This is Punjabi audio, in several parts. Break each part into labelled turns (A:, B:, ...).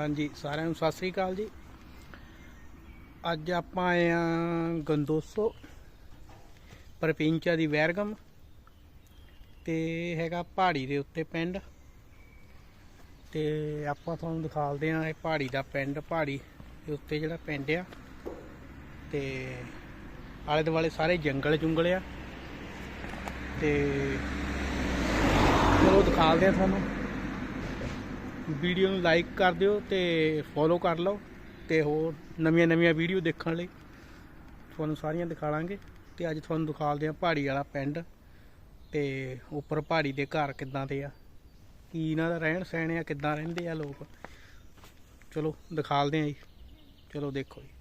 A: ਹਾਂਜੀ, ਸਾਰਿਆਂ ਨੂੰ ਸਤਿ ਸ੍ਰੀ ਅਕਾਲ ਜੀ। ਅੱਜ ਆਪਾਂ ਆਏ ਆ ਗੰਦੋਸੋ, ਪਰਪਿੰਚਾ ਦੀ ਵੈਰਗਮ ਤੇ ਹੈਗਾ ਪਹਾੜੀ ਦੇ ਉੱਤੇ ਪਿੰਡ। ਤੇ ਆਪਾਂ ਤੁਹਾਨੂੰ ਦਿਖਾਲਦੇ ਆ ਇਹ ਪਹਾੜੀ ਦਾ ਪਿੰਡ, ਪਹਾੜੀ ਦੇ ਉੱਤੇ ਜਿਹੜਾ ਪਿੰਡ ਆ। ਤੇ ਆਲੇ ਦੁਆਲੇ ਸਾਰੇ ਜੰਗਲ ਜੁੰਗਲ ਆ। ਤੇ ਚਲੋ ਦਿਖਾਲਦੇ ਆ ਤੁਹਾਨੂੰ। ਵੀਡੀਓ ਨੂੰ ਲਾਈਕ ਕਰ ਦਿਓ ਤੇ ਫੋਲੋ ਕਰ ਲਓ ਤੇ ਹੋਰ ਨਵੀਆਂ ਨਵੀਆਂ ਵੀਡੀਓ ਦੇਖਣ ਲਈ ਤੁਹਾਨੂੰ ਸਾਰੀਆਂ ਦਿਖਾ ਲਾਂਗੇ। ਤੇ ਅੱਜ ਤੁਹਾਨੂੰ ਦਿਖਾਲਦੇ ਆ ਪਹਾੜੀ ਵਾਲਾ ਪਿੰਡ ਤੇ ਉੱਪਰ ਪਹਾੜੀ ਦੇ ਘਰ ਕਿੱਦਾਂ ਦੇ ਆ, ਕੀ ਇਹਨਾਂ ਦਾ ਰਹਿਣ ਸਹਿਣ ਆ, ਕਿੱਦਾਂ ਰਹਿੰਦੇ ਆ ਲੋਕ। ਚਲੋ ਦਿਖਾਲਦੇ ਆ ਜੀ। ਚਲੋ ਦੇਖੋ ਜੀ।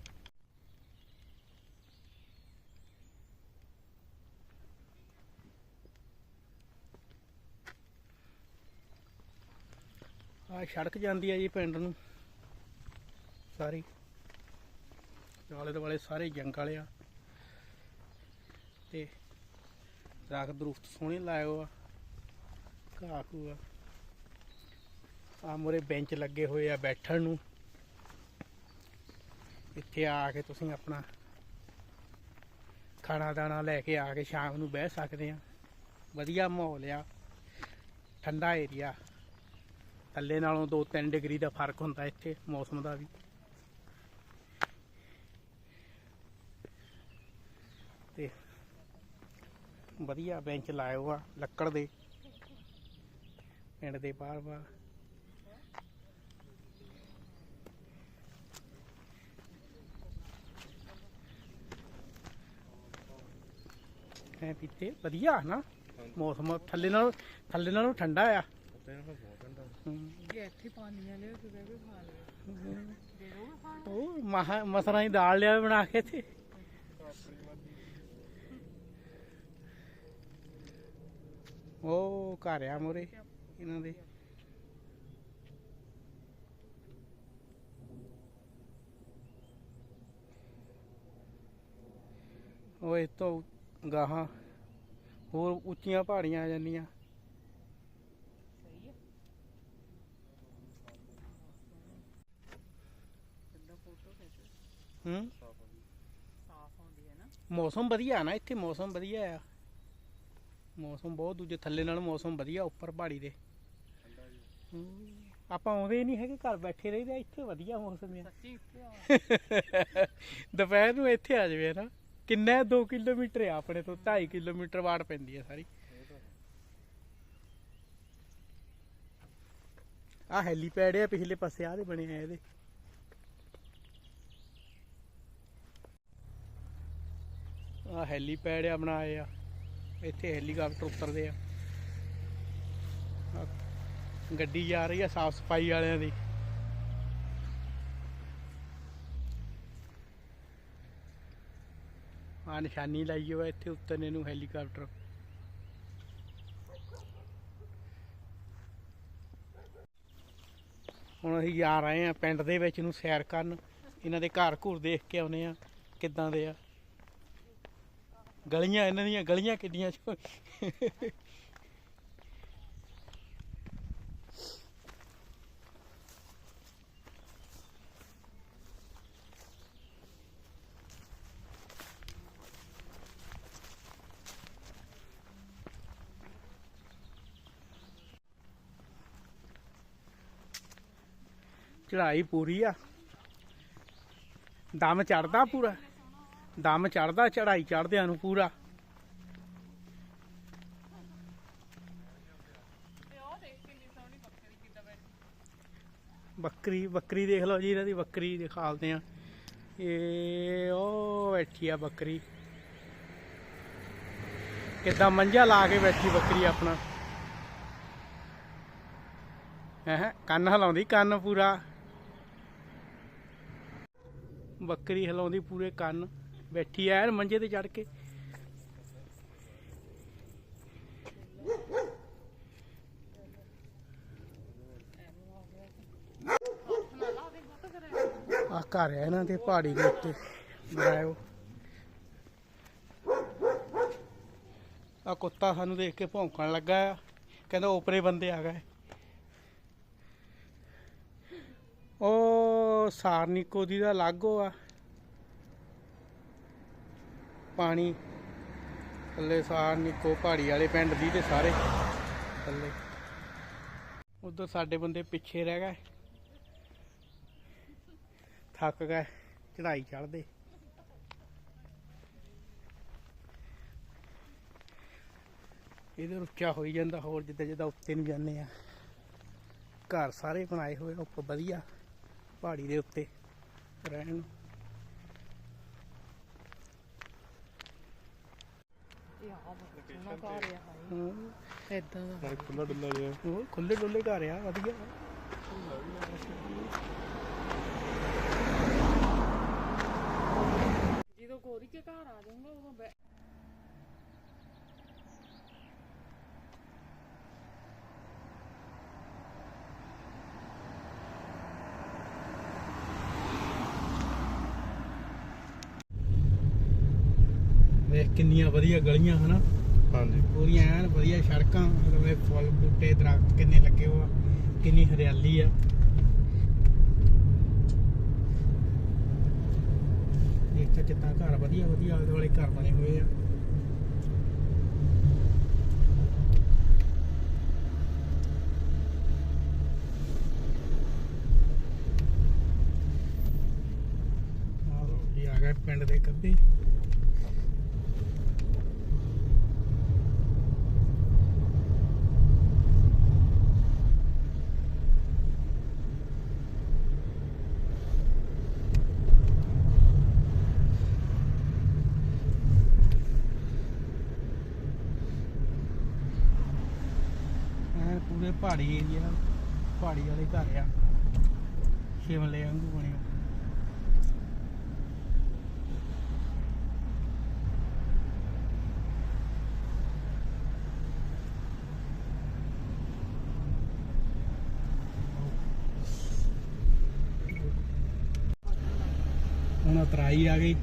A: ਆ ਸੜਕ ਜਾਂਦੀ ਆ ਜੀ ਪਿੰਡ ਨੂੰ। ਸਾਰੀ। ਆਲੇ ਦੁਆਲੇ ਸਾਰੇ ਜੰਗਲ ਆ। ਤੇ ਦਰਖਤ ਦਰੁਖਤ ਸੋਹਣੇ ਲਾਏ ਹੋ ਆ। ਘਾਹ ਘੂ ਆ। ਆ ਮੋਰੇ ਬੈਂਚ ਲੱਗੇ ਹੋਏ ਆ ਬੈਠਣ ਨੂੰ। ਇੱਥੇ ਆ ਕੇ ਤੁਸੀਂ ਆਪਣਾ ਖਾਣਾ ਦਾਣਾ ਲੈ ਕੇ ਆ ਕੇ ਸ਼ਾਮ ਨੂੰ ਬਹਿ ਸਕਦੇ ਆ। ਵਧੀਆ ਮਾਹੌਲ ਆ। ਠੰਡਾ ਏਰੀਆ। ਥੱਲੇ ਨਾਲੋਂ 2-3 ਡਿਗਰੀ ਦਾ ਫ਼ਰਕ ਹੁੰਦਾ ਇੱਥੇ, ਮੌਸਮ ਦਾ ਵੀ। ਤੇ ਵਧੀਆ ਬੈਂਚ ਲਾਏ ਹੋਆ ਲੱਕੜ ਦੇ। ਪਿੰਡ ਦੇ ਬਾਹਰ ਬਾਹਰ। ਹੈ ਪੀਤੇ ਵਧੀਆ ਨਾ, ਮੌਸਮ ਥੱਲੇ ਨਾਲੋਂ ਥੱਲੇ ਨਾਲੋਂ ਠੰਡਾ ਆ। ਹਮ।
B: ਜੇ ਇੱਥੇ ਪਾਣੀ ਵਾਲੇ ਤੇ ਬਹਿ ਕੇ ਖਾ ਲਿਓ। ਦੇ ਦੋ ਖਾਣ।
A: ਉਹ ਮਹਾ ਮਸਰਾਂ ਦੀ ਦਾਲ ਲਿਆ ਬਣਾ ਕੇ ਤੇ ਉਹ ਘਰ ਆ ਮੋਰੇ ਇਹਨਾਂ ਦੇ। ਉਹ ਇਹ ਤੋਂ ਗਾਹਾਂ ਹੋਰ ਉੱਚੀਆਂ ਪਹਾੜੀਆਂ ਆ ਜਾਂਦੀਆਂ
B: ਸਹੀ ਹੈ ਕਿੱਦਾਂ ਫੋਟੋ ਖਿੱਚ
A: ਹੂੰ?
B: ਸਾਫ਼ ਆਉਂਦੀ ਹੈ ਨਾ।
A: ਮੌਸਮ ਵਧੀਆ ਨਾ ਇੱਥੇ ਮੌਸਮ ਵਧੀਆ ਆ। ਮੌਸਮ ਬਹੁਤ ਦੂਜੇ ਥੱਲੇ ਨਾਲ ਮੌਸਮ ਵਧੀਆ ਉੱਪਰ ਪਹਾੜੀ ਦੇ। ਹੂੰ। ਆਪਾਂ ਆਉਂਦੇ ਨਹੀਂ ਹੈਗੇ ਘਰ ਬੈਠੇ ਰਹੀਦਾ ਇੱਥੇ ਵਧੀਆ ਮੌਸਮ ਆ।
B: ਸੱਚੀ
A: ਦੁਪਹਿਰ ਨੂੰ ਇੱਥੇ ਆ ਜਾਵੇ ਨਾ ਕਿੰਨਾ 2 ਕਿਲੋਮੀਟਰ ਆ ਆਪਣੇ ਤੋਂ 2.5 ਕਿਲੋਮੀਟਰ ਵਾੜ ਪੈਂਦੀ ਆ ਸਾਰੀ। ਆ ਹੈਲੀਪੈਡ ਆ ਪਿਛਲੇ ਪਾਸੇ ਆ ਦੇ ਬਣੇ ਆ ਇਹਦੇ। ਆ ਹੈਲੀਪੈਡ ਆ ਬਣਾਏ ਆ। ਇੱਥੇ ਹੈਲੀਕਾਪਟਰ ਉਤਰਦੇ ਆ। ਗੱਡੀ ਜਾ ਰਹੀ ਆ ਸਾਫ਼ ਸਫ਼ਾਈ ਵਾਲਿਆਂ ਦੀ। ਆ ਨਿਸ਼ਾਨੀ ਲਾਈ ਹੋਇਆ ਇੱਥੇ ਉਤਰਨੇ ਨੂੰ ਹੈਲੀਕਾਪਟਰ। ਹੁਣ ਅਸੀਂ ਜਾ ਰਹੇ ਆ ਪਿੰਡ ਦੇ ਵਿੱਚ ਨੂੰ ਸੈਰ ਕਰਨ। ਇਹਨਾਂ ਦੇ ਘਰ ਘੂਰ ਦੇਖ ਕੇ ਆਉਨੇ ਆ ਕਿੱਦਾਂ ਦੇ ਆ। ਗਲੀਆਂ ਇਹਨਾਂ ਦੀਆਂ ਗਲੀਆਂ ਕਿੱਡੀਆਂ ਛੋ ਚੜਾਈ ਪੂਰੀ ਆ। ਦਮ ਚੜਦਾ ਪੂਰਾ। ਦਮ ਚੜਦਾ ਚੜਾਈ ਚੜਦਿਆਂ ਨੂੰ ਪੂਰਾ।
B: ਬੱਕਰੀ
A: ਬੱਕਰੀ ਬੱਕਰੀ ਦੇਖ ਲਓ ਜੀ, ਇਹਨਾਂ ਦੀ ਬੱਕਰੀ ਦਿਖਾਲਦੇ ਆ ਇਹ ਉਹ ਬੈਠੀ ਆ ਬੱਕਰੀ। ਕਿੱਦਾਂ ਮੰਜਾ ਲਾ ਕੇ ਬੈਠੀ ਬੱਕਰੀ ਆਪਣਾ। ਹੈ, ਕੰਨ ਹਿਲਾਉਂਦੀ, ਕੰਨ ਪੂਰਾ। ਬੱਕਰੀ ਹਿਲਾਉਂਦੀ ਪੂਰੇ ਕੰਨ। ਬੈਠੀ ਐ ਐਨ ਮੰਜੇ ਤੇ ਚੜ ਕੇ।
B: ਨਾ ਲਾ
A: ਆ ਘਰ ਹੈ ਇਹਨਾਂ ਦੇ ਪਹਾੜੀ ਦੇ ਉੱਤੇ। ਬਣਾਇਓ ਆ ਕੁੱਤਾ ਸਾਨੂੰ ਦੇਖ ਕੇ ਭੌਂਕਣ ਲੱਗਾ ਆ। ਕਹਿੰਦਾ ਓਪਰੇ ਬੰਦੇ ਆ ਗਏ। ਉਹ ਸਾਰਨਿਕੋ ਦੀ ਦਾ ਲਾਗੋ ਆ। ਪਾਣੀ, ਥੱਲੇ ਸਾਰ ਸਾਰਨਿਕੋ ਪਹਾੜੀ ਵਾਲੇ ਪਿੰਡ ਦੀ ਤੇ ਸਾਰੇ ਥੱਲੇ। ਉਧਰ ਸਾਡੇ ਬੰਦੇ ਪਿੱਛੇ ਰਹਿ ਗਏ। ਥੱਕ ਗਏ ਚੜਾਈ ਚੜਦੇ ਇਹਦੇ ਉੱਚਾ ਹੋਈ ਜਾਂਦਾ, ਹੋਰ ਜਿੱਦਾਂ ਜਿੱਦਾਂ ਉੱਤੇ ਨੂੰ ਜਾਂਦੇ ਆ। ਘਰ ਸਾਰੇ ਬਣਾਏ ਹੋਏ ਉੱਪਰ ਵਧੀਆ, ਪਹਾੜੀ ਦੇ ਉੱਤੇ ਰਹਿਣ ਨੂੰ
B: ਇਹ ਆ ਘਰ ਆ ਇਦਾਂ ਦਾ।
C: ਨਾਲੇ ਖੁੱਲਾ ਡੁੱਲਾ ਜਿਹਾ।
A: ਉਹ ਖੁੱਲੇ ਡੁੱਲੇ ਘਰ ਆ ਵਧੀਆ।
B: ਜਦੋਂ ਗੋਰੀ ਕੇ ਘਰ ਆ ਜਾਊਂਗਾ ਉਦੋਂ ਬੈ-
A: ਵੇਖ ਕਿੰਨੀਆਂ ਵਧੀਆ ਗਲੀਆਂ ਹਨਾ।
C: ਹਾਂਜੀ।
A: ਪੂਰੀਆਂ ਐਨ ਵਧੀਆ ਸੜਕਾਂ ਲਵੇ ਫੁੱਲ ਬੂਟੇ, ਦਰਖਤ ਕਿੰਨੇ ਲੱਗੇ ਹੋ ਆ, ਕਿੰਨੀ ਹਰਿਆਲੀ ਆ। ਦੇਖ ਤਾਂ ਕਿੰਨਾ ਘਰ ਵਧੀਆ ਵਧੀਆ ਆਲੇ ਦੁਆਲੇ ਘਰ ਬਣੇ ਹੋਏ ਆ ਆਹ ਲਓ ਜੀ ਆ ਗਏ ਪਿੰਡ ਦੇ ਕੱਦੇ ਐਨ ਪੂਰੇ ਪਹਾੜੀ ਏਰੀਆ ਪਹਾੜੀ ਵਾਲੇ ਘਰ ਆ। ਸ਼ਿਮਲੇ ਵਾਂਗੂ ਬਣੇ ਹੁਣ ਉਤਰਾਈ ਆ ਗਈ।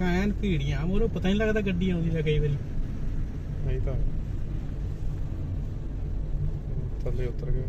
A: ਸੜਕਾਂ ਐਨ ਭੀੜੀਆਂ, ਮੂਹਰੋਂ ਪਤਾ ਨਹੀਂ ਲੱਗਦਾ ਗੱਡੀ ਆਉਂਦੀ ਤਾਂ ਕਈ ਵਾਰੀ।
C: ਨਹੀਂ ਤਾਂ ਥੱਲੇ ਉਤਰ ਗਏ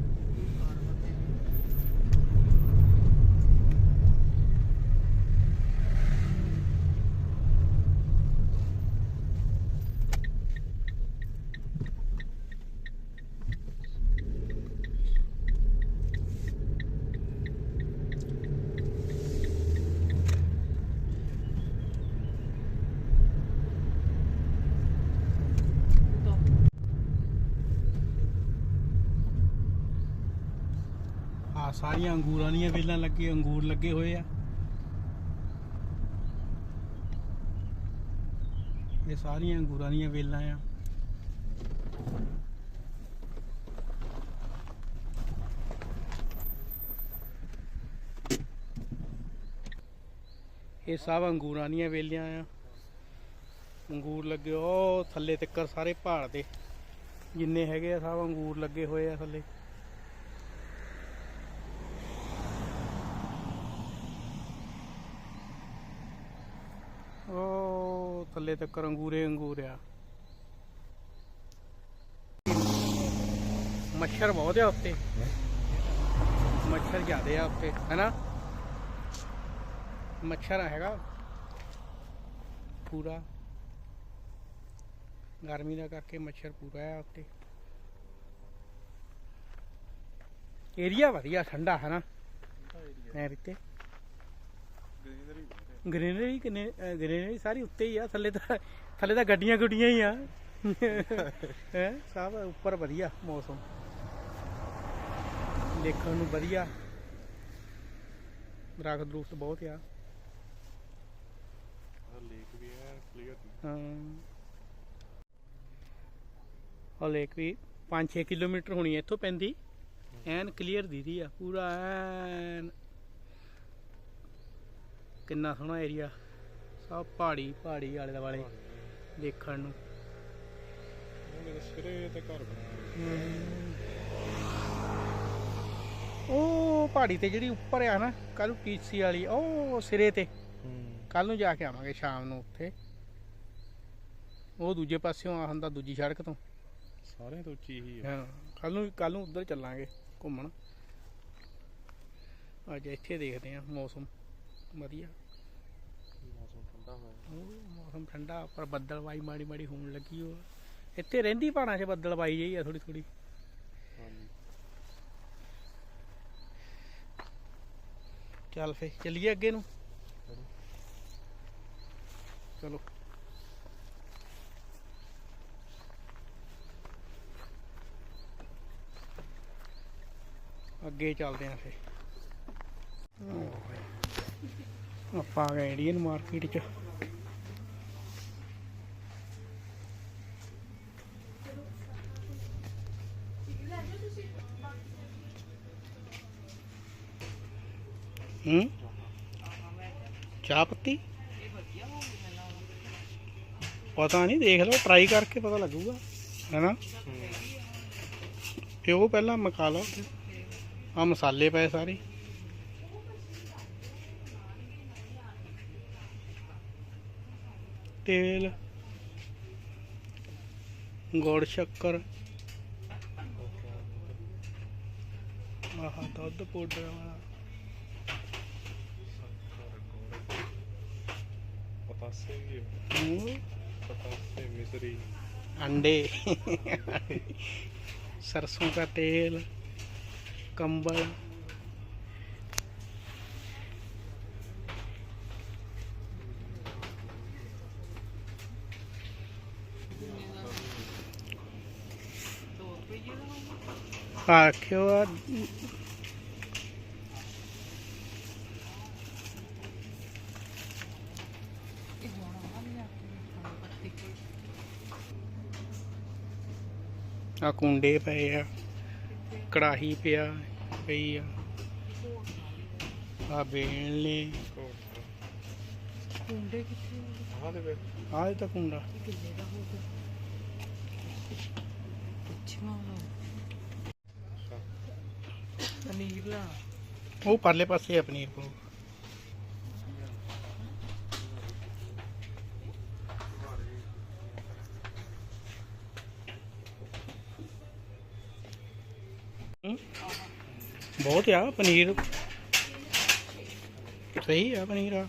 A: ਆ ਸਾਰੀਆਂ ਅੰਗੂਰਾਂ ਦੀਆਂ ਵੇਲਾਂ ਲੱਗੇ, ਅੰਗੂਰ ਲੱਗੇ ਹੋਏ ਆ। ਇਹ ਸਾਰੀਆਂ ਅੰਗੂਰਾਂ ਦੀਆਂ ਵੇਲਾਂ ਆ। ਇਹ ਸਭ ਅੰਗੂਰਾਂ ਦੀਆਂ ਵੇਲੀਆਂ ਆ। ਅੰਗੂਰ ਲੱਗੇ, ਉਹ ਥੱਲੇ ਤੱਕਰ ਸਾਰੇ ਪਹਾੜ ਦੇ। ਜਿੰਨੇ ਹੈਗੇ ਆ, ਸਭ ਅੰਗੂਰ ਲੱਗੇ ਹੋਏ ਆ ਥੱਲੇ ਉਹ ਥੱਲੇ ਤੱਕ ਅੰਗੂਰੇ ਅੰਗੂਰ ਆ ਮੱਛਰ ਬਹੁਤ ਆ ਉੱਤੇ ਮੱਛਰ ਜ਼ਿਆਦੇ ਆ ਉੱਤੇ ਹੈਨਾ? ਮੱਛਰ ਹੈਗਾ। ਪੂਰਾ। ਗਰਮੀ ਦਾ ਕਰਕੇ ਮੱਛਰ ਪੂਰਾ ਆ ਉੱਤੇ ਏਰੀਆ ਵਧੀਆ ਠੰਡਾ ਹੈ ਨਾ ਐ ਰਿੱਤੇ ਗ੍ਰੀਨਰੀ ਕਿੰਨੇ ਗ੍ਰੀਨਰੀ ਸਾਰੀ ਉੱਤੇ ਹੀ ਆ ਥੱਲੇ ਤਾਂ ਥੱਲੇ ਤਾਂ ਗੱਡੀਆਂ ਗੁੱਡੀਆਂ ਹੀ ਆ। ਹੈ? ਸਭ ਉੱਪਰ ਵਧੀਆ ਮੌਸਮ। ਦੇਖਣ ਨੂੰ ਵਧੀਆ। ਦਰਖਤ ਦਰੁਖਤ ਬਹੁਤ ਆ।
C: ਲੇਕ ਵੀ ਹੈ ਕਲੀਅਰ
A: ਹਾਂ। ਉਹ ਲੇਕ ਵੀ 5-6 ਕਿਲੋਮੀਟਰ ਹੋਣੀ ਇੱਥੋਂ ਪੈਂਦੀ। ਐਨ ਕਲੀਅਰ ਦੀਦੀ ਆ ਪੂਰਾ ਐਨ ਕਿੰਨਾ ਸੋਹਣਾ ਏਰੀਆ ਸਭ ਪਹਾੜੀ ਪਹਾੜੀ ਆਲੇ ਦੁਆਲੇ ਦੇਖਣ ਨੂੰ।
C: ਸਿਰੇ ਤੇ ਘਰ
A: ਉਹ ਪਹਾੜੀ ਤੇ ਜਿਹੜੀ ਉੱਪਰ ਆ ਨਾ ਕੱਲ ਟੀਸੀ ਵਾਲੀ ਉਹ ਸਿਰੇ ਤੇ। ਕੱਲ ਨੂੰ ਜਾ ਕੇ ਆਵਾਂਗੇ ਸ਼ਾਮ ਨੂੰ ਉੱਥੇ। ਉਹ ਦੂਜੇ ਪਾਸਿਓਂ ਆ ਹੁੰਦਾ ਦੂਜੀ ਸੜਕ ਤੋਂ।
C: ਸਾਰਿਆਂ ਤੋਂ ਉੱਚੀ ਹੀ
A: ਹਾਂ ਕੱਲ ਨੂੰ ਕੱਲ ਨੂੰ ਉੱਧਰ ਚੱਲਾਂਗੇ ਘੁੰਮਣ। ਅੱਜ ਇੱਥੇ ਦੇਖਦੇ ਆ ਮੌਸਮ। ਵਧੀਆ
C: ਮੌਸਮ ਠੰਡਾ ਹੋਇਆ
A: ਉਹ ਮੌਸਮ ਠੰਡਾ ਪਰ ਬੱਦਲਵਾਈ ਮਾੜੀ ਮਾੜੀ ਹੋਣ ਲੱਗੀ ਉਹ। ਇੱਥੇ ਰਹਿੰਦੀ ਪਹਾੜਾਂ 'ਚ ਬੱਦਲਵਾਈ ਜਿਹੀ ਆ ਥੋੜੀ ਥੋੜੀ ਚੱਲ ਫੇ ਚੱਲੀਏ ਅੱਗੇ ਨੂੰ।
C: ਚਲੋ।
A: ਚਲੋ। ਅੱਗੇ ਚੱਲਦੇ ਆਂ ਫੇ ਆਪਾਂ ਆ ਗਏ ਇੰਡੀਅਨ ਮਾਰਕੀਟ ਚ। ਹੂੰ? ਚਾਹ ਪੱਤੀ? ਪਤਾ ਨਹੀਂ, ਦੇਖ ਲਓ ਟਰਾਈ ਕਰਕੇ ਪਤਾ ਲੱਗੂਗਾ ਹੈਨਾ ਤੇ ਉਹ ਪਹਿਲਾਂ ਮਕਾ ਲਓ ਆ ਮਸਾਲੇ ਪਏ ਸਾਰੇ। ਤੇਲ, ਗੁੜ, ਸ਼ੱਕਰ। ਆਹ ਦੁੱਧ ਪਾਊਡਰ ਵਾਲਾ। पतासे
C: पतासे मिश्री
A: अंडे सरसों का तेल कंबल आखियो ਆ ਕੁੰਡੇ ਪਏ ਆ ਕੜਾਹੀ ਪਿਆ ਪਈ ਆ। ਆ ਬੇਲਣੇ
B: ਕੁੰਡੇ ਕਿੱਥੇ?
C: ਆਹ ਦੇ ਵਿੱਚ
A: ਆ ਇਹ ਤਾਂ ਕੁੰਡਾ।
B: ਦਾ ਪਨੀਰ ਲਾ।
A: ਉਹ ਪਰਲੇ ਪਾਸੇ ਆ ਪਨੀਰ ਕੋ ਬਹੁਤ ਆ ਪਨੀਰ। ਸਹੀ ਆ ਪਨੀਰ ਆ।